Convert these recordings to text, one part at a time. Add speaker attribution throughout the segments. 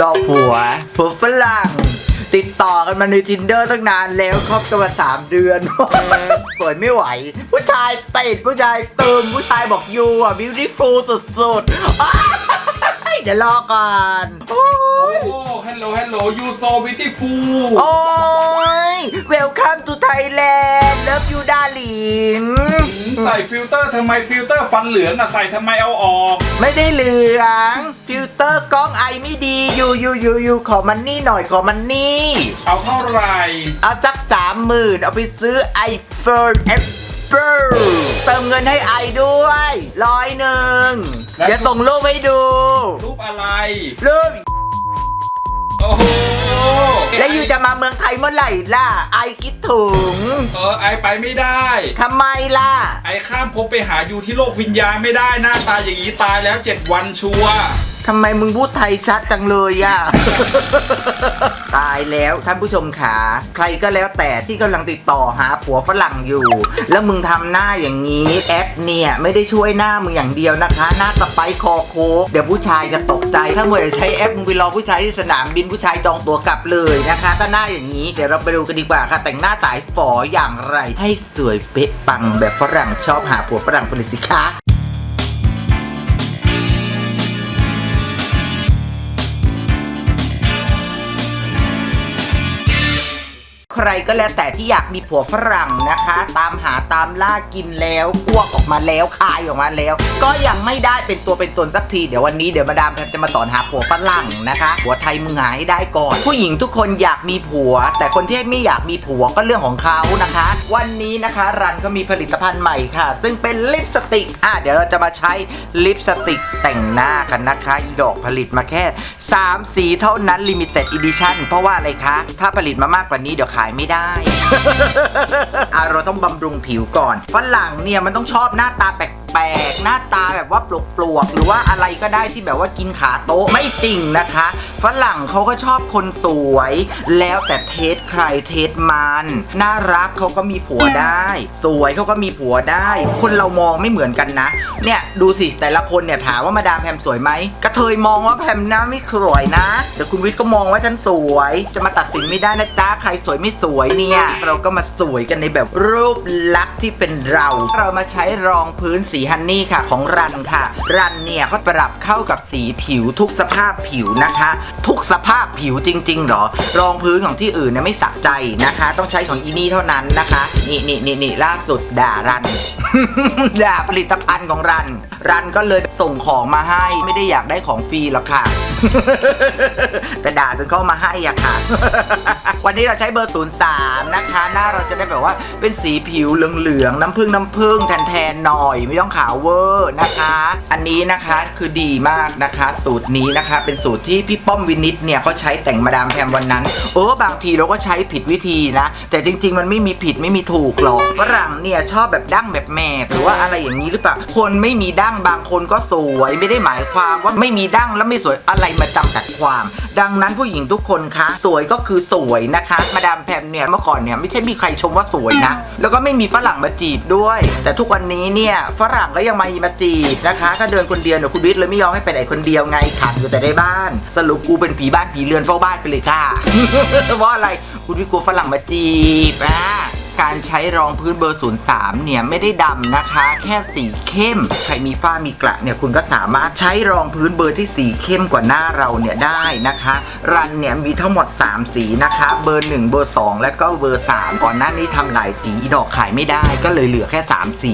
Speaker 1: รอผัวผัวฝรั่ง ติดต่อกันมาใน tinder ตั้งนานแล้วครบกันมาสามเดือน สวยไม่ไหว ผู้ชายติดผู้ชายเติมผู้ชายบอกยูอะ beautiful สุดๆเดี๋ยวรอก่อน โอ้ย
Speaker 2: โอ้ hello hello you so beautiful
Speaker 1: โอ้ย welcome to Thailand love you darling
Speaker 2: ใส่ฟิลเตอร์ทำไมฟิลเตอร์ฟันเหลืองอะใส่ทำไมเอาออก
Speaker 1: ไม่ได้เหลือง ฟิลเตอร์กล้องไอไม่ดีอยู่อยู่อยู่อยู่ขอมันนี่หน่อยขอมันนี่
Speaker 2: เอาเท่าไหร่
Speaker 1: เอาจักสามหมื่นเอาไปซื้อ iPhone Apple เติมเงินให้ไอด้วยร้อยหนึ่งเดี๋ยวส่งรูปให้ดู
Speaker 2: รูปอะไร
Speaker 1: รูป
Speaker 2: โอ้โห
Speaker 1: แล้วอยู่จะมาเมืองไทยเมื่อไหร่ล่ะ ไอคิดถึง
Speaker 2: เออไอไปไม่ได้
Speaker 1: ทำไมล่ะ
Speaker 2: ไอข้ามภพไปหาอยู่ที่โลกวิญญาณไม่ได้หน้าตาอย่างนี้ตายแล้ว7วันชัวร์
Speaker 1: ทำไมมึงพูดไทยชัดจังเลยอะตายแล้วท่านผู้ชมขาใครก็แล้วแต่ที่กำลังติดต่อหาผัวฝรั่งอยู่ แล้วมึงทำหน้าอย่างนี้แอปเนี่ยไม่ได้ช่วยหน้ามึงอย่างเดียวนะคะ หน้าสไปคอโคกเดี๋ยวผู้ชายจะตกใจ ถ้าเมื่อใช้แอปมึงไปรอผู้ชายที่สนามบินผู้ชายจองตั๋วกลับเลยนะคะ ถ้าหน้าอย่างนี้เดี๋ยวเราไปดูกันดีกว่าค่ะ แต่งหน้าสายฝออย่างไร ให้สวยเป๊ะปังแบบฝรั่งชอบหาผัวฝรั่งไปเลยสิคะ รก็แล้วแต่ที่อยากมีผัวฝรั่งนะคะ ตามหาตามล่ากินแล้วอ้วกออกมาแล้วคายออกมาแล้ว ก็ยังไม่ได้เป็นตัวเป็นตนสักทีเดี๋ยววันนี้เดี๋ยวมาดามแพมจะมาสอนหาผัวฝรั่งนะคะผัวไทยมึงหาให้ได้ก่อน ผู้หญิงทุกคนอยากมีผัว แต่คนที่ไม่อยากมีผัวก็เรื่องของเขานะคะ วันนี้นะคะรันก็มีผลิตภัณฑ์ใหม่ค่ะ ซึ่งเป็นลิปสติกอะเดี๋ยวเราจะมาใช้ลิปสติกแต่งหน้ากันนะคะอีดอกผลิตมาแค่ 3 สีเท่านั้น Limited Edition เพราะว่าอะไรคะ ถ้าผลิตมามากกว่านี้เดี๋ยวขายไม่ได้ อะเราต้องบำรุงผิวก่อนฝรั่งเนี่ยมันต้องชอบหน้าตาแปลกๆ หน้าตาแบบว่าปลวกๆ หรือว่าอะไรก็ได้ที่แบบว่ากินขาโต๊ะไม่จริงนะคะ ฝรั่งเขาก็ชอบคนสวย แล้วแต่เทสใครเทสมัน น่ารักเขาก็มีผัวได้ สวยเขาก็มีผัวได้ คนเรามองไม่เหมือนกันนะ เนี่ยดูสิแต่ละคนเนี่ยถามว่ามาดามแพมสวยไหมกระเทยมองว่าแพมหน้าไม่สวยนะเดี๋ยวคุณวิทย์ก็มองว่าฉันสวย จะมาตัดสินไม่ได้นะจ๊ะใครสวยไม่สวยเนี่ย เราก็มาสวยกันในแบบรูปลักษณ์ที่เป็นเรา เรามาใช้รองพื้นสีีฮันนี่ค่ะของรันค่ะ รันเนี่ยเขาปรับเข้ากับสีผิวทุกสภาพผิวนะคะ ทุกสภาพผิวจริงๆหรอ รองพื้นของที่อื่นเนี่ยไม่สะใจนะคะ ต้องใช้ของอีนี่เท่านั้นนะคะ นี่นี่นี่นี่ล่าสุดด่ารัน ด่าผลิตภัณฑ์ของรัน รันก็เลยส่งของมาให้ไม่ได้อยากได้ของฟรีหรอกค่ะแต่ด่าจนเข้ามาให้อะค่ะ วันนี้เราใช้เบอร์ 03 นะคะ หน้าเราจะได้แบบว่าเป็นสีผิวเหลืองๆ น้ำผึ้งน้ำผึ้งแทนๆ หน่อย ไม่ต้องขาวเวอร์นะคะ อันนี้นะคะคือดีมากนะคะ สูตรนี้นะคะ เป็นสูตรที่พี่ป้อมวินิตเนี่ยเขาใช้แต่งมาดามแพมวันนั้นเออบางทีเราก็ใช้ผิดวิธีนะ แต่จริง ๆ มันไม่มีผิดไม่มีถูกหรอกฝรั่งเนี่ยชอบแบบดั้งแบบแม่หรือว่าอะไรอย่างนี้หรือเปล่าคนไม่มีดั้งบางคนก็สวยไม่ได้หมายความว่าไม่มีดั้งแล้วไม่สวยอะไรมาจำกัดความ ดังนั้นผู้หญิงทุกคนคะสวยก็คือสวยนะคะ มาดามแพมเนี่ยเมื่อก่อนเนี่ยไม่ใช่มีใครชมว่าสวยนะ แล้วก็ไม่มีฝรั่งมาจีบด้วย แต่ทุกวันนี้เนี่ยฝรั่งก็ยังมามาจีบนะคะถ้าเดินคนเดียวเดี๋ยวคุณวิทย์เลยไม่ยอมให้ไปไหนคนเดียวไงขังอยู่แต่ในบ้าน สรุปกูเป็นผีบ้านผีเรือนเฝ้าบ้านไปเลยค่ะเพราะอะไรคุณวิทย์กลัวฝรั่งมาจีบอะการใช้รองพื้นเบอร์ 03 เนี่ย ไม่ได้ดำนะคะ แค่สีเข้ม ใครมีฝ้ามีกระเนี่ย คุณก็สามารถใช้รองพื้นเบอร์ที่สีเข้มกว่าหน้าเราเนี่ย ได้นะคะ รันเนี่ย มีทั้งหมด 3 สีนะคะ เบอร์ 1 เบอร์ 2 และก็เบอร์ 3 ก่อนหน้านี้ทำหลายสีอีดอกขายไม่ได้ก็เลยเหลือแค่ 3 สี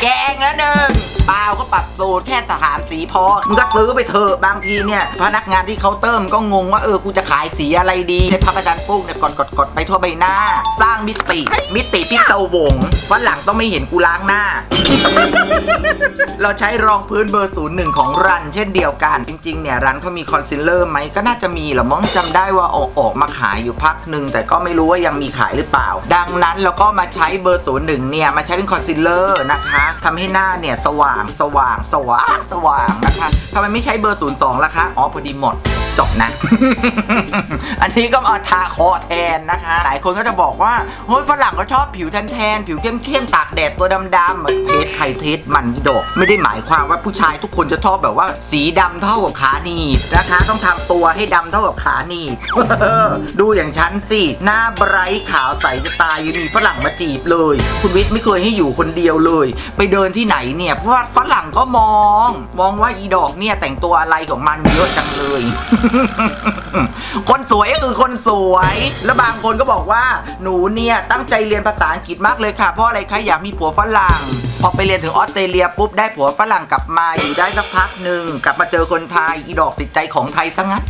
Speaker 1: แกงแล้วหนึ่ง เปล่าก็ปรับสูตรแค่สามสีพอมึงก็ซื้อไปเถอะบางทีเนี่ยพนักงานที่เคาน์เตอร์มันก็งงว่าเออกูจะขายสีอะไรดีใช้พับอาจารย์ปุ้งเนี่ยกดกดกดไปทั่วใบหน้า สร้างมิติ มิติพิศวงฝรั่งต้องไม่เห็นกูล้างหน้า เราใช้รองพื้นเบอร์ศูนย์หนึ่งของรัน เช่นเดียวกัน จริง ๆ เนี่ยรันเขามีคอนซีลเลอร์ไหมก็น่าจะมีหละมั้งจำได้ว่าออกออกมาขายอยู่พักหนึ่งแต่ก็ไม่รู้ว่ายังมีขายหรือเปล่า ดังนั้นเราก็มาใช้เบอร์ศูนย์หนึ่งเนี่ยมาใช้เป็นคอนซีลเลอร์นะคะทำให้หน้าเนี่ยสว่างสว่างสว่างสว่างนะคะทำไมไม่ใช้เบอร์ศูนย์สองล่ะคะ อ๋อพอดีหมด จบนะ อันนี้ก็มาทาคอแทนนะคะ หลายคนก็จะบอกว่าเฮ้ยฝรั่งก็ชอบผิวแทนๆผิวเข้มๆตากแดดตัวดำๆเหมือนเทสใครเทสมันดอก ไม่ได้หมายความว่าผู้ชายทุกคนจะชอบแบบว่า สีดำเท่ากับขาหนีบนะคะ ต้องทำตัวให้ดำเท่ากับขาหนีบดูอย่างฉันสิ หน้าไบรท์ขาวใสจะตายยังมีฝรั่งมาจีบเลย คุณวิทย์ไม่เคยให้อยู่คนเดียวเลย ไปเดินที่ไหนเนี่ยเพราะว่าฝรั่งก็มอง มองว่าอีดอกเนี่ยแต่งตัวอะไรของมันเยอะจังเลยคนสวยก็คือคนสวย แล้วบางคนก็บอกว่าหนูเนี่ยตั้งใจเรียนภาษาอังกฤษมากเลยค่ะ เพราะอะไรคะอยากมีผัวฝรั่ง พอไปเรียนถึงออสเตรเลียปุ๊บได้ผัวฝรั่งกลับมาอยู่ได้สักพักหนึ่งกลับมาเจอคนไทยอีดอกติดใจของไทยซะงั้น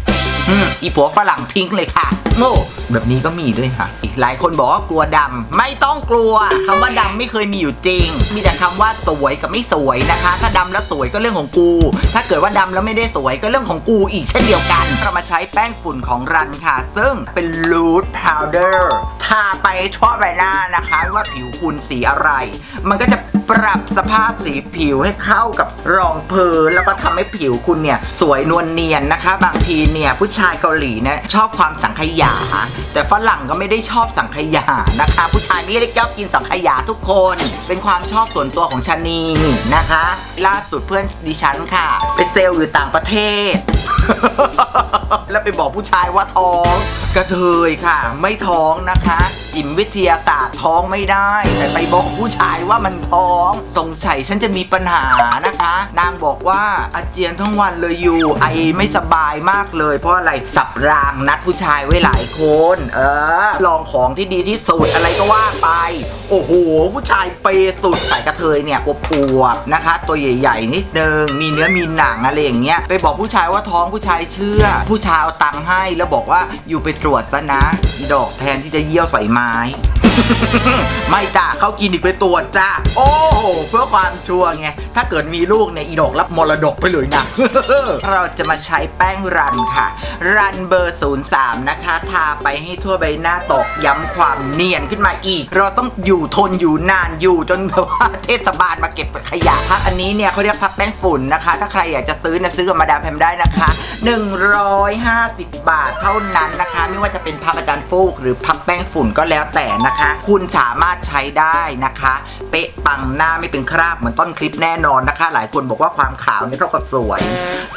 Speaker 1: อืมอีผัวฝรั่งทิ้งเลยค่ะ โง่แบบนี้ก็มีด้วยค่ะ อีกหลายคนบอกว่ากลัวดำไม่ต้องกลัวคำว่าดำไม่เคยมีอยู่จริง มีแต่คำว่าสวยกับไม่สวยนะคะ ถ้าดำแล้วสวยก็เรื่องของกู ถ้าเกิดว่าดำแล้วไม่ได้สวยก็เรื่องของกูอีกเช่นเดียวกันเรามาใช้แป้งฝุ่นของรันค่ะ ซึ่งเป็น Loose Powder ทาไปทั่วใบหน้านะคะว่าผิวคุณสีอะไร มันก็จะปรับสภาพสีผิวให้เข้ากับรองพื้นแล้วก็ทำให้ผิวคุณเนี่ย สวยนวลเนียนนะคะ บางทีเนี่ย ผู้ชายเกาหลีเนี่ยชอบความสังขยา แต่ฝรั่งก็ไม่ได้ชอบสังขยานะคะ ผู้ชายไม่ได้ชอบกินสังขยาทุกคน เป็นความชอบส่วนตัวของชานีนะคะ ล่าสุดเพื่อนดิฉันค่ะ ไปเซลล์อยู่ต่างประเทศ แล้วไปบอกผู้ชายว่าท้อง กระเทยค่ะ ไม่ท้องนะคะจิมวิทยาศาสตร์ท้องไม่ได้ แต่ไปบอกผู้ชายว่ามันท้อง สงสัยฉันจะมีปัญหานะคะ นางบอกว่าอาเจียนทั้งวันเลยอยู่ ไอไม่สบายมากเลย เพราะอะไรสับรางนัดผู้ชายไว้หลายคน เออ ลองของที่ดีที่สุดอะไรก็ว่าไป โอ้โห ผู้ชายเปสุดใส่กระเทยเนี่ยอวบๆนะคะ ตัวใหญ่ๆนิดนึงมีเนื้อมีหนังอะไรอย่างเงี้ยไปบอกผู้ชายว่าท้องผู้ชายเชื่อ ผู้ชายเอาตังค์ให้แล้วบอกว่าอยู่ไปตรวจซะนะดอกแทนที่จะเยี่ยวใส่ไม้ ไม่จ้าเขากินอีกไปตรวจ้าโอ้โหเพื่อความชัวร์ไง ถ้าเกิดมีลูกเนี่ยอีดอกรับมรดกไปเลยนะเราจะมาใช้แป้งรันค่ะ รันเบอร์ 03 นะคะ ทาไปให้ทั่วใบหน้าตกย้ำความเนียนขึ้นมาอีก เราต้องอยู่ทนอยู่นานอยู่จนแบบว่าเทศบาลมาเก็บขยะพักอันนี้เนี่ยเขาเรียกพักแป้งฝุ่นนะคะ ถ้าใครอยากจะซื้อนะซื้อกับมาดามแพมได้นะคะ 150 บาทเท่านั้นนะคะ ไม่ว่าจะเป็นพับอาจารย์ฟูก หรือพับแป้งฝุ่นก็แล้วแต่นะคะคุณสามารถใช้ได้นะคะ เป๊ะปังหน้าไม่เป็นคราบเหมือนต้นคลิปแน่นอนนะคะ หลายคนบอกว่าความขาวนี่เท่ากับสวย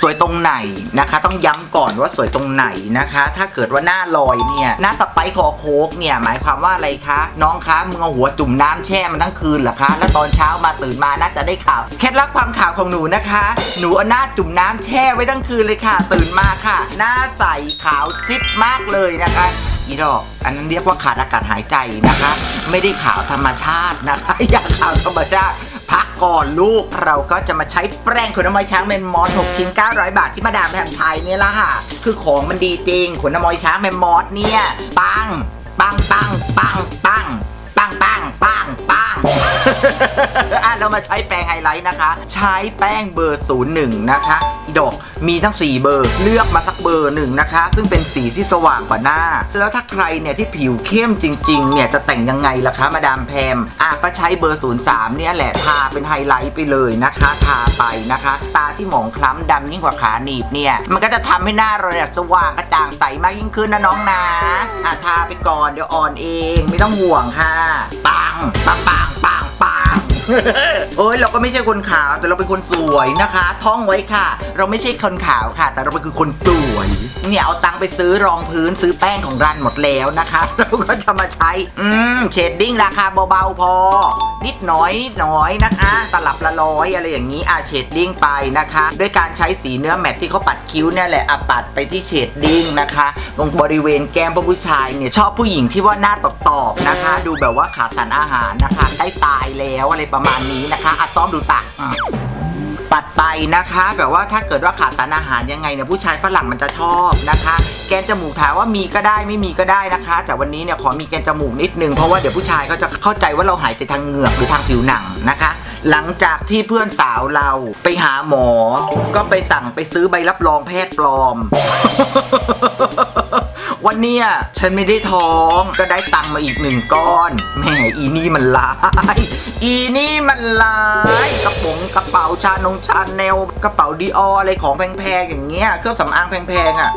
Speaker 1: สวยตรงไหนนะคะ ต้องย้ำก่อนว่าสวยตรงไหนนะคะ ถ้าเกิดว่าหน้าลอยเนี่ยหน้าสไปค์คอโคกเนี่ยหมายความว่าอะไรคะ น้องคะมึงเอาหัวจุ่มน้ำแช่มันทั้งคืนเหรอคะ แล้วตอนเช้ามาตื่นมาน่าจะได้ข่าวเคล็ดลับความขาวของหนูนะคะ หนูเอาหน้าจุ่มน้ำแช่ไว้ทั้งคืนเลยค่ะ ตื่นมาค่ะ หน้าใสขาวซิดมากเลยนะคะ อีดอก อันนั้นเรียกว่าขาดอากาศหายใจนะคะ ไม่ได้ขาวธรรมชาตินะคะ อยากขาวธรรมชาติพักก่อนลูกเราก็จะมาใช้แป้งขนมอยช้างเมนมอส6ชิ้น900 บาทที่มาดามแพมไทยเนี่ยละค่ะ คือของมันดีจริงขนมอยช้างเมนมอสเนี่ยปังปังปังปัง อะเรามาใช้แป้งไฮไลท์นะคะ ใช้แป้งเบอร์ 01 นะคะอีดอกมีทั้ง 4 เบอร์เลือกมาสักเบอร์หนึ่งนะคะ ซึ่งเป็นสีที่สว่างกว่าหน้า แล้วถ้าใครเนี่ยที่ผิวเข้มจริงๆเนี่ยจะแต่งยังไงล่ะคะมาดามแพมอะก็ใช้เบอร์ 03 เนี่ยแหละทาเป็นไฮไลท์ไปเลยนะคะทาไปนะคะ ตาที่หมองคล้ำดำยิ่งกว่าขาหนีบเนี่ย มันก็จะทำให้หน้าเราเนี่ยสว่างกระจ่างใสมากยิ่งขึ้นนะน้องนะอะทาไปก่อนเดี๋ยวอ่อนเอง ไม่ต้องห่วงค่ะปังปังปังปัง โอ้ยเราก็ไม่ใช่คนขาวแต่เราเป็นคนสวยนะคะ ท่องไว้ค่ะ เราไม่ใช่คนขาวค่ะ แต่เราเป็นคือคนสวย เนี่ยเอาตังค์ไปซื้อรองพื้นซื้อแป้งของรันหมดแล้วนะคะ เราก็จะมาใช้ อืมเชดดิ้งราคาเบาๆพอ นิดหน้อยนิดหน้อยนะคะตลับละร้อยอะไรอย่างนี้อะเฉดดิ้งไปนะคะ ด้วยการใช้สีเนื้อแมทที่เขาปัดคิ้วเนี่ยแหละอะปัดไปที่เฉดดิ้งนะคะตรงบริเวณแก้มผู้ชายเนี่ยชอบผู้หญิงที่ว่าหน้าตอบๆนะคะ ดูแบบว่าขาดสารอาหารนะคะ ได้ตายแล้วอะไรประมาณนี้นะคะอะซ้อมดูปากอะ ปัดไปนะคะ แบบว่าถ้าเกิดว่าขาดสารอาหารยังไงเนี่ยผู้ชายฝรั่งมันจะชอบนะคะ แกนจมูกถามว่ามีก็ได้ไม่มีก็ได้นะคะ แต่วันนี้เนี่ยขอมีแกนจมูกนิดนึงเพราะว่าเดี๋ยวผู้ชายเขาจะเข้าใจว่าเราหายใจทางเหงือกหรือทางผิวหนังนะคะ หลังจากที่เพื่อนสาวเราไปหาหมอ ก็ไปสั่งไปซื้อใบรับรองแพทย์ปลอม วันเนี้ยฉันไม่ได้ท้องก็ได้ตังค์มาอีกหนึ่งก้อนแหมอีนี่มันร้าย อีนี่มันร้ายกระป๋องกระเป๋าชานงชาแนลกระเป๋าดีอออะไรของแพงๆอย่างเงี้ยเครื่องสำอางแพงๆอะ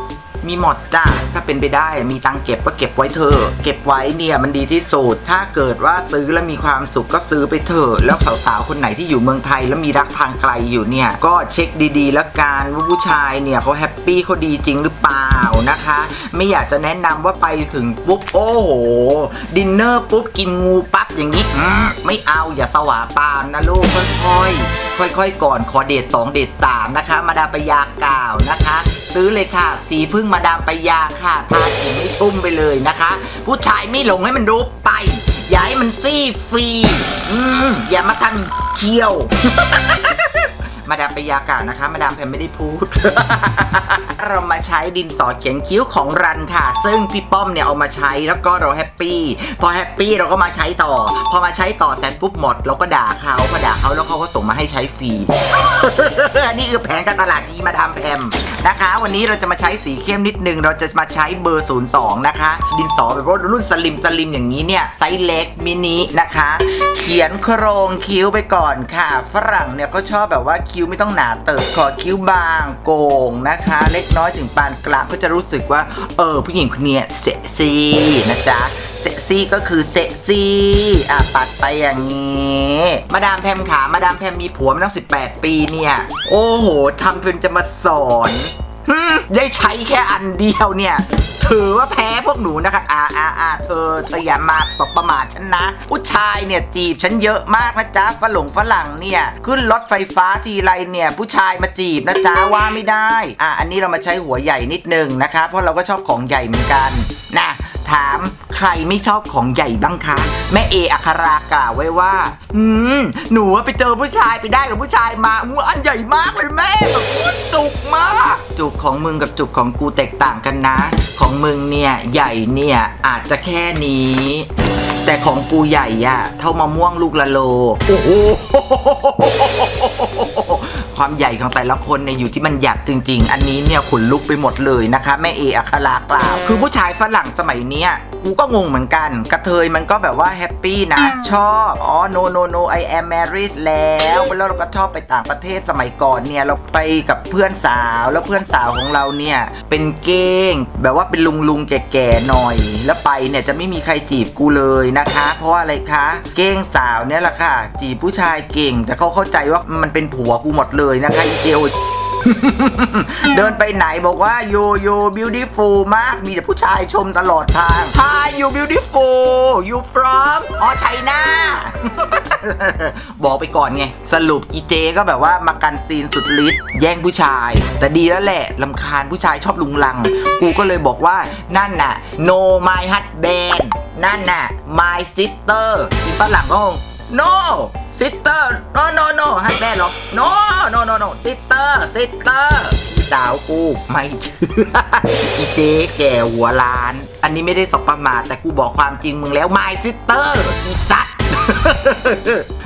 Speaker 1: มีหมดจ้ะถ้าเป็นไปได้มีตังเก็บก็เก็บไว้เถอะเก็บไว้เนี่ยมันดีที่สุดถ้าเกิดว่าซื้อแล้วมีความสุขก็ซื้อไปเถอะแล้วสาวๆคนไหนที่อยู่เมืองไทยแล้วมีรักทางไกลอยู่เนี่ยก็เช็คดีๆ แล้วกันว่าผู้ชายเนี่ยเขาแฮปปี้เขาดีจริงหรือเปล่านะคะ ไม่อยากจะแนะนำว่าไปถึงปุ๊บโอ้โหดินเนอร์ปุ๊บกินงูปั๊บอย่างนี้อืมไม่เอาอย่าสวาปามนะลูกค่อยๆค่อยๆ ก่อนขอเดท2เดท3นะคะ มาดาปยากล่าวนะคะ ซื้อเลยค่ะสีพึ่งมาดามปยาค่ะทาสีไม่ชุ่มไปเลยนะคะ ผู้ชายไม่หลงให้มันรู้ไป อย่าให้มันซี่ฟรี อืมอย่ามาทำเคี้ยว มาดามปยากานะคะ มาดามแพมไม่ได้พูด เรามาใช้ดินสอเขียนคิ้วของรันค่ะ ซึ่งพี่ป้อมเนี่ยเอามาใช้แล้วก็เราแฮปปี้ พอแฮปปี้เราก็มาใช้ต่อ พอมาใช้ต่อเสร็จปุ๊บหมดเราก็ด่าเขาพอด่าเขาแล้วเขาก็ส่งมาให้ใช้ฟรี นี่คือแผนการตลาดที่มาดามแพมนะคะ วันนี้เราจะมาใช้สีเข้มนิดนึง เราจะมาใช้เบอร์ 02 นะคะ ดินสอแบบว่ารุ่นสลิมสลิมอย่างนี้เนี่ยไซส์เล็กมินินะคะ เขียนโครงคิ้วไปก่อนค่ะ ฝรั่งเนี่ยเขาชอบแบบว่าคิิ้วไม่ต้องหนาเติบขอคิ้วบางโก่งนะคะ เล็กน้อยถึงปานกลางก็จะรู้สึกว่า เออผู้หญิงคนนี้เซ็กซี่นะจ๊ะเซ็กซี่ก็คือเซ็กซี่อะปัดไปอย่างนี้ มาดามแพมขามาดามแพมมีผัวมาตั้ง18 ปีเนี่ย โอ้โหทำเป็นจะมาสอน ได้ใช้แค่อันเดียวเนี่ย ถือว่าแพ้พวกหนูนะคะอ่าอ่าอ่าเธอเธออย่ามาสบประมาทฉันนะ ผู้ชายเนี่ยจีบฉันเยอะมากนะจ๊ะฝรั่งฝรั่งเนี่ย ขึ้นรถไฟฟ้าทีไรเนี่ย ผู้ชายมาจีบนะจ๊ะว่าไม่ได้ อะอันนี้เรามาใช้หัวใหญ่นิดนึงนะคะ เพราะเราก็ชอบของใหญ่เหมือนกันนะ ถามใครไม่ชอบของใหญ่บ้างคะ แม่เออัครากล่าวไว้ว่า อืม หนูไปเจอผู้ชายไปได้กับผู้ชายมาอู้อันใหญ่มากเลยแม่แบบจุกมาก จุกของมึงกับจุกของกูแตกต่างกันนะ ของมึงเนี่ยใหญ่เนี่ยอาจจะแค่นี้ แต่ของกูใหญ่อะเท่ามะม่วงลูกละโล โอ้โห ความใหญ่ของแต่ละคนเนี่ยอยู่ที่มันหยัดจริง ๆ อันนี้เนี่ยขนลุกไปหมดเลยนะคะ แม่เออัครากล่าว คือผู้ชายฝรั่งสมัยเนี้ย กูก็งงเหมือนกัน กระเทยมันก็แบบว่าแฮปปี้นะ ชอบ อ๋อ no no no I am married แล้วแล้วเราก็ชอบไปต่างประเทศสมัยก่อนเนี่ย เราไปกับเพื่อนสาว แล้วเพื่อนสาวของเราเนี่ย เป็นเก้ง แบบว่าเป็นลุงลุงๆแก่ๆหน่อย แล้วไปเนี่ยจะไม่มีใครจีบกูเลยนะคะ เพราะว่าอะไรคะ เก้งสาวเนี่ยแหละค่ะ จีบผู้ชายเก่ง แต่เขาเข้าใจว่ามันเป็นผัวกูหมดเลยนะคะอีเจล เดินไปไหนบอกว่า you you beautiful มาก มีแต่ผู้ชายชมตลอดทาง Hi you beautiful you from อ๋อไชน่าบอกไปก่อนไง สรุปอีเจก็แบบว่ามากันซีนสุดฤทธิ์แย่งผู้ชาย แต่ดีแล้วแหละลำคาญผู้ชายชอบลุงลัง กูก็เลยบอกว่านั่นน่ะ no my husband นั่นน่ะ my sister อีฝรั่งก็ งง no sister no no no ให้แม่หรอก no no no no ซิสเตอร์ซิสเตอร์สาวกูไม่เชื่ออีเจ๊แก่หัวล้าน อันนี้ไม่ได้สบประมาทแต่กูบอกความจริงมึงแล้วมาซิสเตอร์อีสัตว์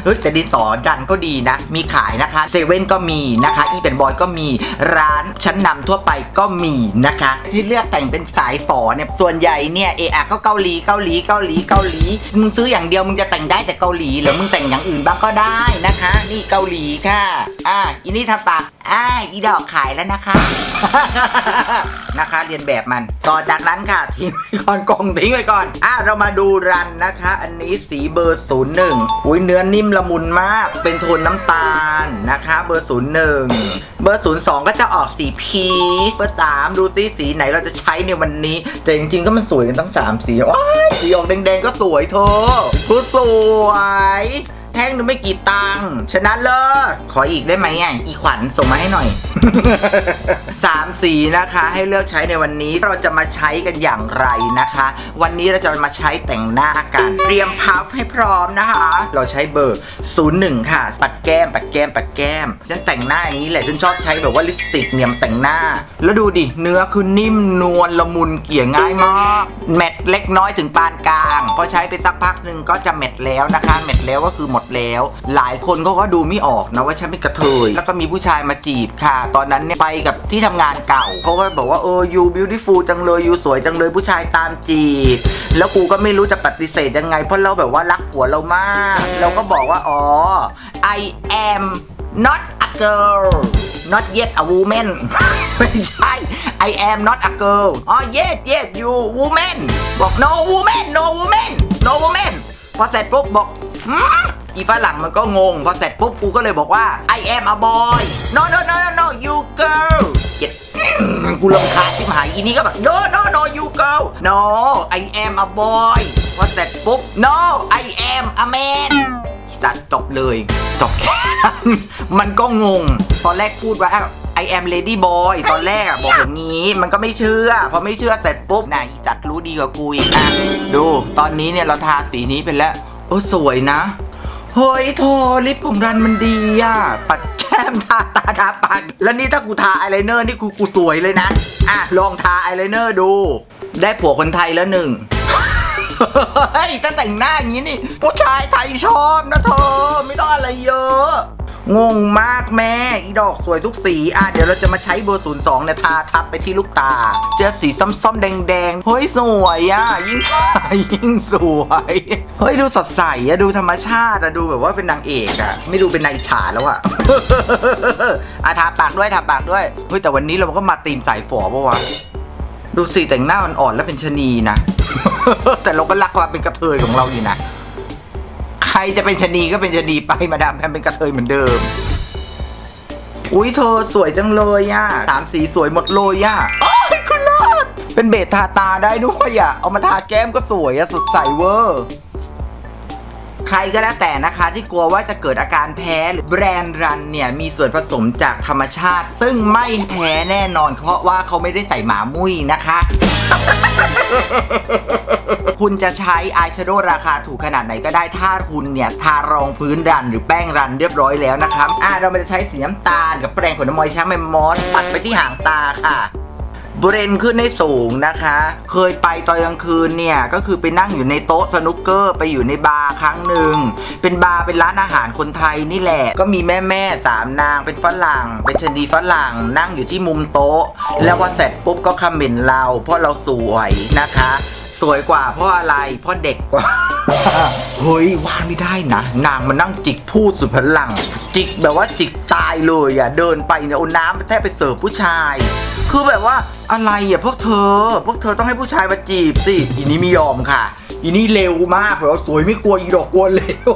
Speaker 1: เฮ้ยแต่ดินสอดันก็ดีนะ มีขายนะคะเซเว่นก็มีนะคะอีเป็นบอยก็มีร้านชั้นนำทั่วไปก็มีนะคะ ที่เลือกแต่งเป็นสายฝอเนี่ยส่วนใหญ่เนี่ยเออะก็เกาหลีเกาหลีเกาหลีเกาหลีมึงซื้ออย่างเดียวมึงจะแต่งได้แต่เกาหลีหรือมึงแต่งอย่างอื่นบ้างก็ได้นะคะ นี่เกาหลีค่ะอ่าอีนี่ทำปาก อ่าอีดอกขายแล้วนะคะ นะคะ เรียนแบบมันต่อจากนั้นค่ะทิ้งไว้ก่อนกองทิ้งไว้ก่อน อะเรามาดูรันนะคะ อันนี้สีเบอร์ศูนย์หนึ่งอุ้ยเนื้อนิ่มละมุนมาก เป็นโทนน้ำตาลนะคะ เบอร์ศูนย์หนึ่งเบอร์ศูนย์สองก็จะออกสีพีชเบอร์สามดูซิสีไหนเราจะใช้ในวันนี้ แต่จริงๆ ก็มันสวยกันทั้งสามสีว้ายสีออกแดงๆ ก็สวยเธอผู้สวย แท่งนึงไม่กี่ตังค์ชนะเลิศขออีกได้ไหมอะอีขวัญส่งมาให้หน่อย สามสีนะคะให้เลือกใช้ในวันนี้เราจะมาใช้กันอย่างไรนะคะ วันนี้เราจะมาใช้แต่งหน้ากันเตรียมพัฟให้พร้อมนะคะ เราใช้เบอร์ 01 ค่ะ ปัดแก้ม ปัดแก้ม ปัดแก้มฉันแต่งหน้าอย่างนี้แหละฉันชอบใช้แบบว่าลิปสติกเนี่ยมแต่งหน้า แล้วดูดิเนื้อคือนิ่มนวลละมุนเกลี่ยง่ายมากแมตเล็กน้อยถึงปานกลางพอใช้ไปสักพักหนึ่งก็จะแมตแล้วนะคะแมตแล้วก็คือหมดแล้ว หลายคนเขาก็ดูไม่ออกนะว่าฉันเป็นกระเทยแล้วก็มีผู้ชายมาจีบค่ะตอนนั้นเนี่ยไปกับที่ทำงานเก่าเขาก็บอกว่าเออ you beautiful จังเลย you สวยจังเลยผู้ชายตามจีบแล้วกูก็ไม่รู้จะปฏิเสธยังไง เพราะเราแบบว่ารักผัวเรามาก เราก็บอกว่าอ๋อ I am not a girl not yet a woman ไม่ใช่ I am not a girl อ๋อ yes yes you woman บอก no woman no woman no woman พอเสร็จปุ๊บบอก อีฝรั่งมันก็งง พอเสร็จปุ๊บกูก็เลยบอกว่า I am a boy no no no no no you girl กูลำคาที่หายอีนี้ก็แบบ no no no you girl no I am a boy พอเสร็จปุ๊บ no I am a man สัตว์จบเลยจบแค่มันก็งง ตอนแรกพูดว่า I am lady boy ตอนแรกอะบอกอย่างนี้มันก็ไม่เชื่อ พอไม่เชื่อเสร็จปุ๊บน่ะอีสัตว์รู้ดีกว่ากูอีกอะดู ตอนนี้เนี่ยเราทาสีนี้ไปแล้ว โอ้สวยนะ เฮ้ยโทลิปของรันมันดีอะ ปัดแก้มทาตาทาปากแล้วนี่ถ้ากูทาอายไลเนอร์นี่กูกูสวยเลยนะ อะ ลองทาอายไลเนอร์ดู ได้ผัวคนไทยแล้วหนึ่งเฮ้ยถ้าแต่งหน้าอย่างนี้นี่ ผู้ชายไทยชอบนะเธอ ไม่ต้องอะไรเยอะ งงมากแม่อีดอกสวยทุกสี อะเดี๋ยวเราจะมาใช้เบอร์02เนี่ยทาทับไปที่ลูกตา เจอสีส้มๆแดงๆ เฮ้ยสวยอะ ยิ่งทายิ่งสวย เฮ้ยดูสดใสอะดูธรรมชาติอะดูแบบว่าเป็นนางเอกอะ ไม่ดูเป็นนายฉาแล้วอะอะทาปากด้วยทาปากด้วย เฮ้ยแต่วันนี้เราก็มาตีมสายฝอปะวะดูสิแต่งหน้าอ่อนๆแล้วเป็นชนีนะ แต่เราก็รักความเป็นกระเทยของเราอยู่นะ จะเป็นชะนีก็เป็นชะนีไปมาดามแพมเป็นกระเทยเหมือนเดิม อุ้ยเธอสวยจังเลยอะสามสีสวยหมดเลยอะโอ้ยคุณลอดเป็นเบสทาตาได้ด้วยอะเอามาทาแก้มก็สวยอะสดใสเวอร์ ใครก็แล้วแต่นะคะ ที่กลัวว่าจะเกิดอาการแพ้หรือแบรนด์รันเนี่ยมีส่วนผสมจากธรรมชาติ ซึ่งไม่แพ้แน่นอน เพราะว่าเขาไม่ได้ใส่หมามุ้ยนะคะ คุณจะใช้อายแชโดว์ราคาถูกขนาดไหนก็ได้ถ้าคุณเนี่ย ทารองพื้นรันหรือแป้งรันเรียบร้อยแล้วนะครับอ่าเราจะใช้สีน้ำตาลกับแปรงขนน้ำมอยช้างแมมมอสปัดไปที่หางตาค่ะ เบรนขึ้นให้สูงนะคะ เคยไปตอนกลางคืนเนี่ย ก็คือไปนั่งอยู่ในโต๊ะสนุกเกอร์ ไปอยู่ในบาร์ครั้งหนึ่ง เป็นบาร์เป็นร้านอาหารคนไทยนี่แหละ ก็มีแม่แม่สามนางเป็นฝรั่ง เป็นชนดีฝรั่ง นั่งอยู่ที่มุมโต๊ะ แล้วพอเสร็จปุ๊บก็คอมเมนต์เรา เพราะเราสวยนะคะ สวยกว่าเพราะอะไร เพราะเด็กกว่าเฮ้ยว่าไม่ได้นะ นางมานั่งจิกพูดสุดพลัง จิกแบบว่าจิกตายเลยอะเดินไปเนี่ยเอาน้ำแทบไปเสิร์ฟผู้ชาย คือแบบว่าอะไรอะพวกเธอ พวกเธอต้องให้ผู้ชายมาจีบสิอีนี้ไม่ยอมค่ะ อีนี่เร็วมากแบบว่าสวยไม่กลัวอีดอกกลัวเร็ว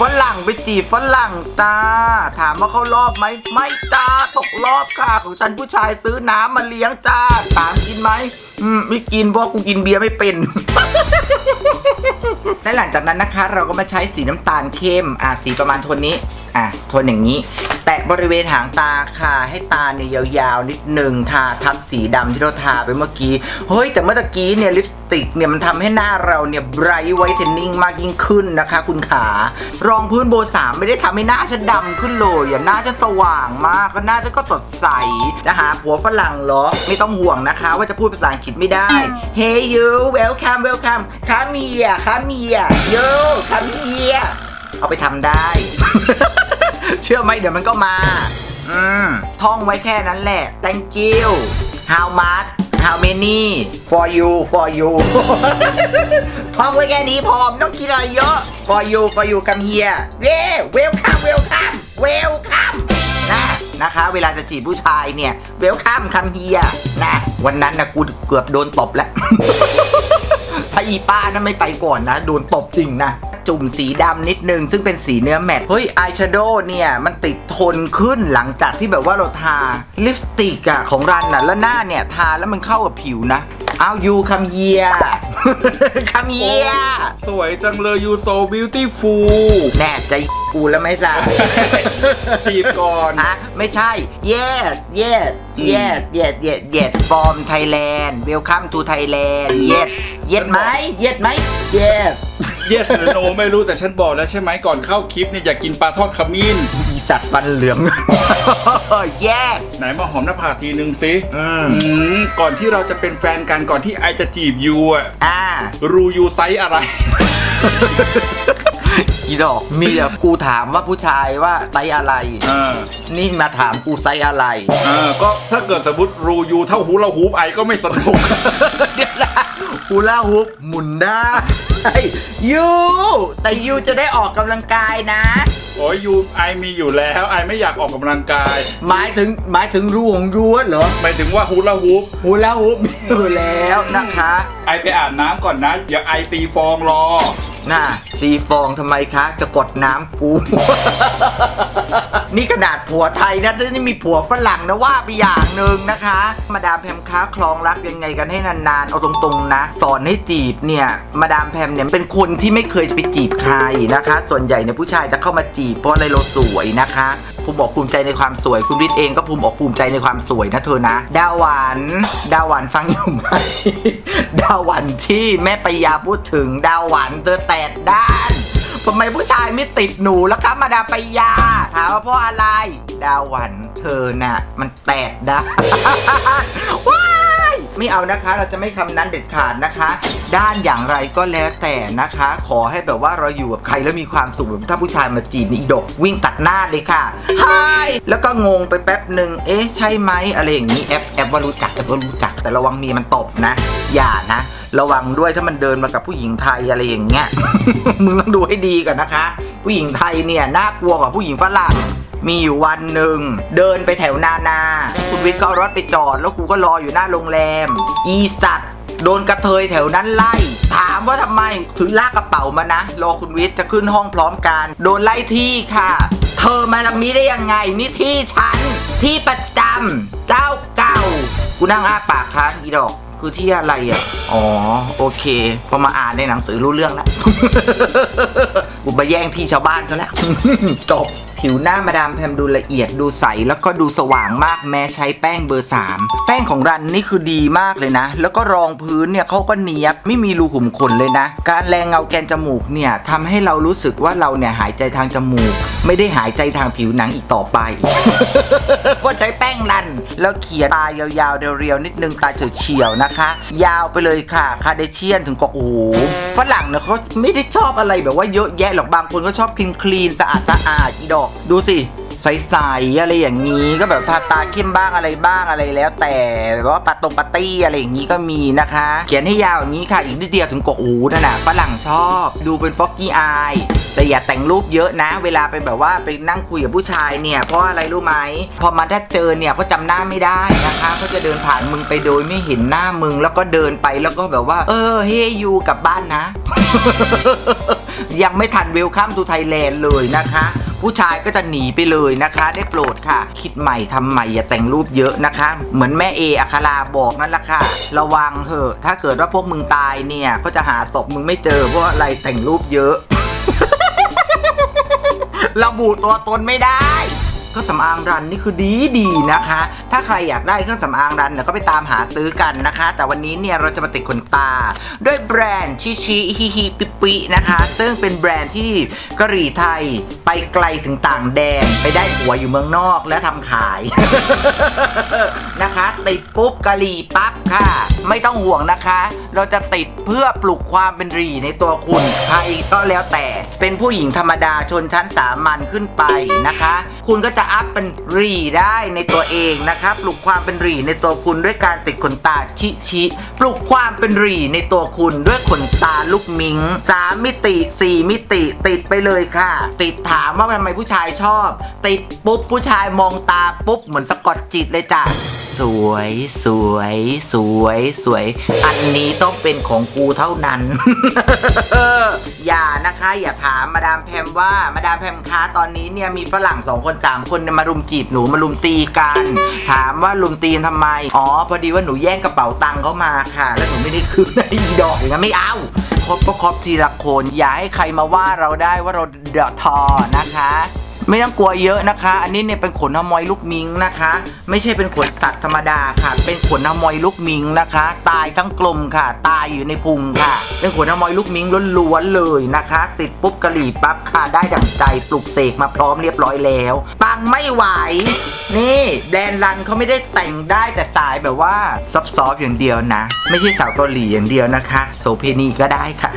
Speaker 1: ฝรั่งไปจีบฝรั่งตา ถามว่าเขารอบไหมไม่ตาตกรอบค่ะของฉันผู้ชายซื้อน้ำมาเลี้ยงจ้าถามกินไหมอืมไม่กินเพราะกูกินเบียร์ไม่เป็นและหลังจากนั้นนะคะ เราก็มาใช้สีน้ำตาลเข้ม อะสีประมาณโทนนี้ อะโทนอย่างนี้ ตะบริเวณหางตาค่ะ ให้ตาเนี่ยยาวๆนิดหนึ่งทาทับสีดำที่เราทาไปเมื่อกี้ เฮ้ย แต่เมื่อกี้เนี่ยลิปสติกเนี่ยมันทำให้หน้าเราเนี่ยไบรท์ไวท์เทนนิ่งมากยิ่งขึ้นนะคะ คุณขารองพื้นโบสามไม่ได้ทำให้หน้าฉันดำขึ้นเลยอะหน้าฉันสว่างมากแล้วหน้าฉันก็สดใสจะหาผัวฝรั่งเหรอ ไม่ต้องห่วงนะคะ ว่าจะพูดภาษาอังกฤษไม่ได้ Hey you welcome welcome come here come here yo come here เอาไปทำได้ เชื่อไหมเดี๋ยวมันก็มา อืม ท่องไว้แค่นั้นแหละ thank you how much how many for you for you ท่องไว้แค่นี้พอมต้องคิดอะไรเยอะ for you for you come here yeah welcome welcome welcome นะนะคะ เวลาจะจีบผู้ชายเนี่ย welcome come here นะวันนั้นนะกูเกือบโดนตบแล้ว ถ้าอีป้านั้นไม่ไปก่อนนะ โดนตบจริงนะ จุ่มสีดำนิดนึง ซึ่งเป็นสีเนื้อแมตต์เฮ้ยอายแชโดว์เนี่ย มันติดทนขึ้นหลังจากที่แบบว่าเราทาลิปสติกอะของรันอะแล้วหน้าเนี่ยทาแล้วมันเข้ากับผิวนะเอายูคัมเฮียคัมเฮีย
Speaker 2: สวยจังเลย you so beautiful
Speaker 1: แน่ใจกูแล้วไหม่ทราบ
Speaker 2: จีบก่อน
Speaker 1: ฮะไม่ใช่ yes yes yes yes yes yes from Thailand welcome to Thailand yes yes ไหม yes ไหม yes
Speaker 2: yes หรือ no ไม่รู้แต่ฉันบอกแล้วใช่ไหมก่อนเข้าคลิปเนี่ยอยากกินปลาทอดขมิ้น
Speaker 1: อีสัตว์ฟันเหลือง แย่
Speaker 2: ไหนมาหอมหน้าผากทีนึงสิ
Speaker 1: อืม
Speaker 2: อืมก่อนที่เราจะเป็นแฟนกันก่อนที่ไอจะจีบยูอะ
Speaker 1: อ่า
Speaker 2: รูยูไซส์อะไร
Speaker 1: อีดอก มีแต่กูถามว่าผู้ชายว่าไซส์อะไร
Speaker 2: เออ
Speaker 1: นี่มาถามกูไซส์อะไร
Speaker 2: เออก็ถ้าเกิดสมมติรูยูเท่าหูเราหูปไอก็ไม่สนุก
Speaker 1: เดี๋ยวนะกูล่าฮุบหมุนได้ยูแต่ยูจะได้ออกกำลังกายนะ
Speaker 2: โอ้ยยูไอมีอยู่แล้วไอไม่อยากออกกำลังกาย
Speaker 1: หมายถึงหมายถึงรูของยูเหรอ
Speaker 2: หมายถึงว่าฮูลาฮูป
Speaker 1: หูแล้วหูมีอยู่แล้วนะคะ
Speaker 2: ไอไปอาบน้ำก่อนนะอย่าไอตีฟองรอ
Speaker 1: น่าซีฟองทำไมคะจะกดน้ำกู นี่ขนาดผัวไทยนะที่นี่มีผัวฝรั่งนะว่าไปอย่างหนึ่งนะคะ มาดามแพมค้าคลองรักยังไงกันให้นานๆ เอาตรงๆนะ สอนให้จีบเนี่ย มาดามแพมเนี่ยเป็นคนที่ไม่เคยไปจีบใครนะคะ ส่วนใหญ่เนี่ยผู้ชายจะเข้ามาจีบเพราะอะไรเราสวยนะคะ ภูมิอกภูมิใจในความสวย คุณวิทย์เองก็ภูมิอกภูมิใจในความสวยนะเธอนะ ดาวัน ดาวันฟังอยู่ไหม ดาวันที่แม่ปยาพูดถึง ดาวันเธอแตดด้านทำไมผู้ชายไม่ติดหนูแล้วคะมาดาปยาถามว่าเพราะอะไร ดาวันเธอน่ะ มันแตกด้าน ไม่เอานะคะ เราจะไม่คำนั้นเด็ดขาดนะคะ ด้านอย่างไรก็แล้วแต่นะคะ ขอให้แบบว่าเราอยู่กับใครแล้วมีความสุขถ้าผู้ชายมาจีบนี่อีดก วิ่งตัดหน้าเลยค่ะฮายแล้วก็งงไปแป๊บหนึ่งเอ๊ะใช่ไหมอะไรอย่างนี้แอปแอปว่ารู้จักแอปว่ารู้จักแต่ระวังเมียมันตบนะ อย่านะ ระวังด้วยถ้ามันเดินมากับผู้หญิงไทยอะไรอย่างเงี้ยมึงต้องดูให้ดีก่อนนะคะ ผู้หญิงไทยเนี่ยน่ากลัวกว่าผู้หญิงฝรั่ง มีอยู่วันหนึ่ง เดินไปแถวนานา คุณวิทย์ก็เอารถไปจอด แล้วกูก็รออยู่หน้าโรงแรม อีสัตว์โดนกระเทยแถวนั้นไล่ ถามว่าทำไมถึงลากกระเป๋ามานะ รอคุณวิทย์จะขึ้นห้องพร้อมกัน โดนไล่ที่ค่ะ เธอมาตรงนี้ได้ยังไง นี่ที่ฉัน ที่ประจำเจ้าเก่า กูนั่งอ้าปากค้างอีดอกคือที่อะไรอะ อ๋อ โอเค พอมาอ่านในหนังสือรู้เรื่องแล้ว กูมาแย่งที่ชาวบ้านเขาแล้วจบ ผิวหน้ามาดามแพมดูละเอียดดูใส แล้วก็ดูสว่างมากแม้ใช้แป้งเบอร์ 3 แป้งของรันนี่คือดีมากเลยนะ แล้วก็รองพื้นเนี่ยเขาก็เนียบไม่มีรูขุมขนเลยนะ การแรงเงาแกนจมูกเนี่ยทำให้เรารู้สึกว่าเราเนี่ยหายใจทางจมูก ไม่ได้หายใจทางผิวหนังอีกต่อไปเพราะใช้แป้งรัน แล้วเขียนตายาวๆเรียวๆนิดนึงตาเฉียวๆนะคะ ยาวไปเลยค่ะคาเดเชียนถึงกับโอ้โหฝรั่งเนี่ยเขาไม่ได้ชอบอะไรแบบว่าเยอะแยะหรอกบางคนก็ชอบคลีนคลีนสะอาดสะอาดอีดอกดูสิใสๆอะไรอย่างนี้ก็แบบทาตาเข้มบ้างอะไรบ้างอะไรแล้ว แต่แบบว่าปาตรงปาตี้อะไรอย่างนี้ก็มีนะคะ เขียนให้ยาวอย่างนี้ค่ะอีกนิดเดียวถึงกกอูนั่นน่ะฝรั่งชอบดูเป็นฟอกกี้อายแต่อย่าแต่งรูปเยอะนะ เวลาไปแบบว่าไปนั่งคุยกับผู้ชายเนี่ยเพราะอะไรรู้ไหมพอมันถ้าเจอเนี่ยเขาจำหน้าไม่ได้นะคะเขาจะเดินผ่านมึงไปโดยไม่เห็นหน้ามึง แล้วก็เดินไปแล้วก็แบบว่า เออเฮยยูกลับบ้านนะ ยังไม่ทันเวลคัมทูไทยแลนด์เลยนะคะ ผู้ชายก็จะหนีไปเลยนะคะ ได้โปรดค่ะ คิดใหม่ทำใหม่อย่าแต่งรูปเยอะนะคะ เหมือนแม่เออัคราบอกนั่นแหละค่ะ ระวังเถอะถ้าเกิดว่าพวกมึงตายเนี่ย ก็จะหาศพมึงไม่เจอเพราะอะไรแต่งรูปเยอะระบุตัวตนไม่ได้ เครื่องสำอางรันนี่คือดีดีนะคะ ถ้าใครอยากได้เครื่องสำอางรันเนี่ยก็ไปตามหาซื้อกันนะคะ แต่วันนี้เนี่ยเราจะมาติดขนตา ด้วยแบรนด์ชิชิฮิฮิปิปินะคะ ซึ่งเป็นแบรนด์ที่กะหรี่ไทยไปไกลถึงต่างแดนไปได้ผัวอยู่เมืองนอกและทำขายนะคะติดปุ๊บกะหรี่ปั๊บค่ะ ไม่ต้องห่วงนะคะ เราจะติดเพื่อปลุกความเป็นรีในตัวคุณใครก็แล้วแต่เป็นผู้หญิงธรรมดาชนชั้นสามัญขึ้นไปนะคะ คุณก็จะะอัพเป็นรีได้ในตัวเองนะคะปลุกความเป็นรีในตัวคุณด้วยการติดขนตาชิชิปลุกความเป็นรีในตัวคุณด้วยขนตาลูกมิงสามมิติสี่มิติติดไปเลยค่ะ ติดถามว่าทำไมผู้ชายชอบ ติดปุ๊บผู้ชายมองตาปุ๊บเหมือนสะกดจิตเลยจ้ะสวยสวยสวยสวย อันนี้ต้องเป็นของกูเท่านั้น อย่านะคะ อย่าถามมาดามแพมว่ามาดามแพมคะตอนนี้เนี่ยมีฝรั่งสองคนสามคนมารุมจีบหนูมารุมตีกัน ถามว่ารุมตีกันทำไม อ๋อ พอดีว่าหนูแย่งกระเป๋าตังค์เขามาค่ะ แล้วหนูไม่ได้คืนไอ้ดอกอย่างนั้นไม่เอาครบก็ครบทีละคน อย่าให้ใครมาว่าเราได้ว่าเราเดือดทอนะคะ ไม่ต้องกลัวเยอะนะคะ อันนี้เนี่ยเป็นขนขโมยลูกมิงนะคะ ไม่ใช่เป็นขนสัตว์ธรรมดาค่ะ เป็นขนขโมยลูกมิงนะคะ ตายทั้งกลมค่ะ ตายอยู่ในพุงค่ะ เป็นขนขโมยลูกมิงล้วนๆเลยนะคะ ติดปุ๊บกะหรี่ปั๊บค่ะได้ดั่งใจปลุกเสกมาพร้อมเรียบร้อยแล้ว ปังไม่ไหว นี่แดนรันเขาไม่ได้แต่งได้แต่สายแบบว่าซอฟๆอย่างเดียวนะ ไม่ใช่สาวเกาหลีอย่างเดียวนะคะโซเพนีก็ได้ค่ะ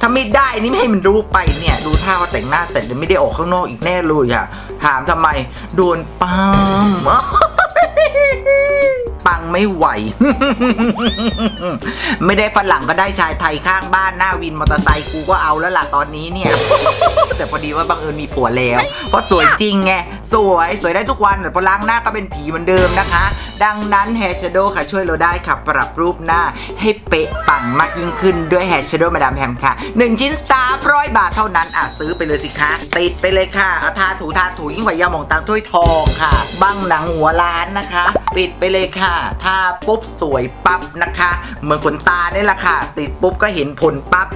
Speaker 1: ถ้าไม่ได้นี่ไม่ให้มันรู้ไปเนี่ยดูท่าว่าแต่งหน้าเสร็จเดี๋ยวไม่ได้ออกข้างนอกอีกแน่เลยอะถามทำไม โดนปังปังไม่ไหว ไม่ได้ฝรั่งก็ได้ชายไทยข้างบ้านหน้าวินมอเตอร์ไซค์กูก็เอาแล้วล่ะตอนนี้เนี่ย แต่พอดีว่าบังเอิญมีผัวแล้ว เพราะสวยจริงไง สวยสวยได้ทุกวันแต่พอล้างหน้าก็เป็นผีเหมือนเดิมนะคะ ดังนั้นแฮร์ชโดค่ะช่วยเราได้ค่ะ ปรับรูปหน้าให้เป๊ะปังมากยิ่งขึ้นด้วยแฮร์ชโดมาดามแฮมค่ะ 1 ชิ้น 300 บาทเท่านั้นอะซื้อไปเลยสิคะ ติดไปเลยค่ะอาทาถูทาถูยิ่งกว่ายาหมองตามถ้วยทองค่ะ บังหนังหัวล้านนะคะ ปิดไปเลยค่ะทาปุ๊บสวยปั๊บนะคะ เหมือนขนตาเนี่ยแหละค่ะ ติดปุ๊บก็เห็นผลปั๊บ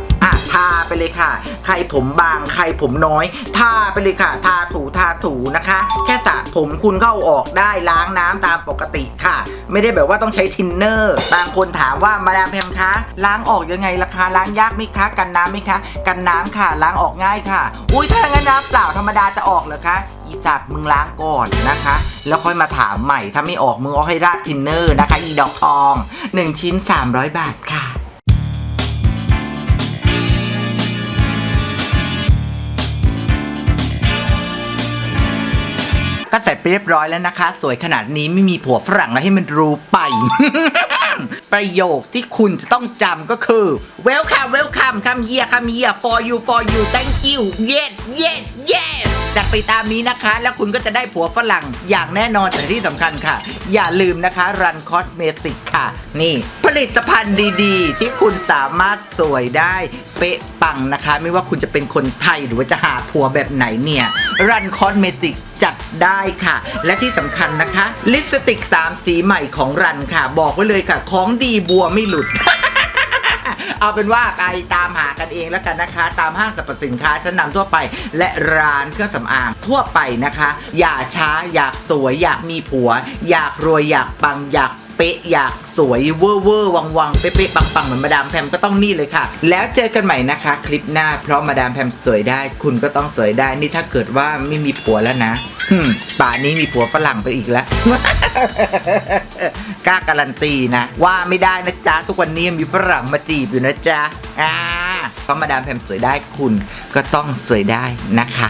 Speaker 1: ทาไปเลยค่ะ ใครผมบางใครผมน้อยทาไปเลยค่ะ ทาถูทาถูนะคะ แค่สระผมคุณก็เข้าออกได้ล้างน้ำตามปกติค่ะ ไม่ได้แบบว่าต้องใช้ทินเนอร์บางคนถามว่ามาดามแพมคะล้างออกยังไงล่ะคะล้างยากไหมคะกันน้ำไหมคะ กันน้ำค่ะ ล้างออกง่ายค่ะ อุ้ยถ้างั้นน้ำเปล่าธรรมดาจะออกเหรอคะอีสัตว์มึงล้างก่อนนะคะ แล้วค่อยมาถามใหม่ถ้าไม่ออกมึงเอาให้ราดทินเนอร์นะคะ อีดอกทอง 1 ชิ้น 300 บาทค่ะ ก็ใส่ไปเรียบร้อยแล้วนะคะ สวยขนาดนี้ไม่มีผัวฝรั่งแล้วให้มันรู้ไป ประโยคที่คุณจะต้องจำก็คือ welcome welcome come here come here for you for you thank you yes yes yes จัดไปตามนี้นะคะ แล้วคุณก็จะได้ผัวฝรั่งอย่างแน่นอนแต่ที่สำคัญค่ะ อย่าลืมนะคะ Run Cosmetic ค่ะ นี่ ผลิตภัณฑ์ดีๆ ที่คุณสามารถสวยได้เป๊ะปังนะคะ ไม่ว่าคุณจะเป็นคนไทยหรือว่าจะหาผัวแบบไหนเนี่ย Run Cosmetic จัดได้ค่ะ และที่สำคัญนะคะ ลิปสติก 3 สีใหม่ของรันค่ะ บอกไว้เลยค่ะ ของดีบัวไม่หลุด เอาเป็นว่าไปตามหากันเองแล้วกันนะคะ ตามห้างสรรพสินค้าชั้นนำทั่วไป และร้านเครื่องสำอางทั่วไปนะคะ อย่าช้าอยากสวยอยากมีผัว อยากรวยอยากปังอยาก เป๊ะอยากสวยเวอร์เวอร์วังวังเป๊ะๆปังๆเหมือนมาดามแพมก็ต้องนี่เลยค่ะ แล้วเจอกันใหม่นะคะ คลิปหน้าเพราะมาดามแพมสวยได้ คุณก็ต้องสวยได้นี่ถ้าเกิดว่าไม่มีผัวแล้วนะหึ่มป่านนี้มีผัวฝรั่งไปอีกแล้วกล้าการันตีนะ ว่าไม่ได้นะจ๊ะทุกวันนี้มีฝรั่งมาจีบอยู่นะจ๊ะอ่าเพราะมาดามแพมสวยได้คุณก็ต้องสวยได้นะคะ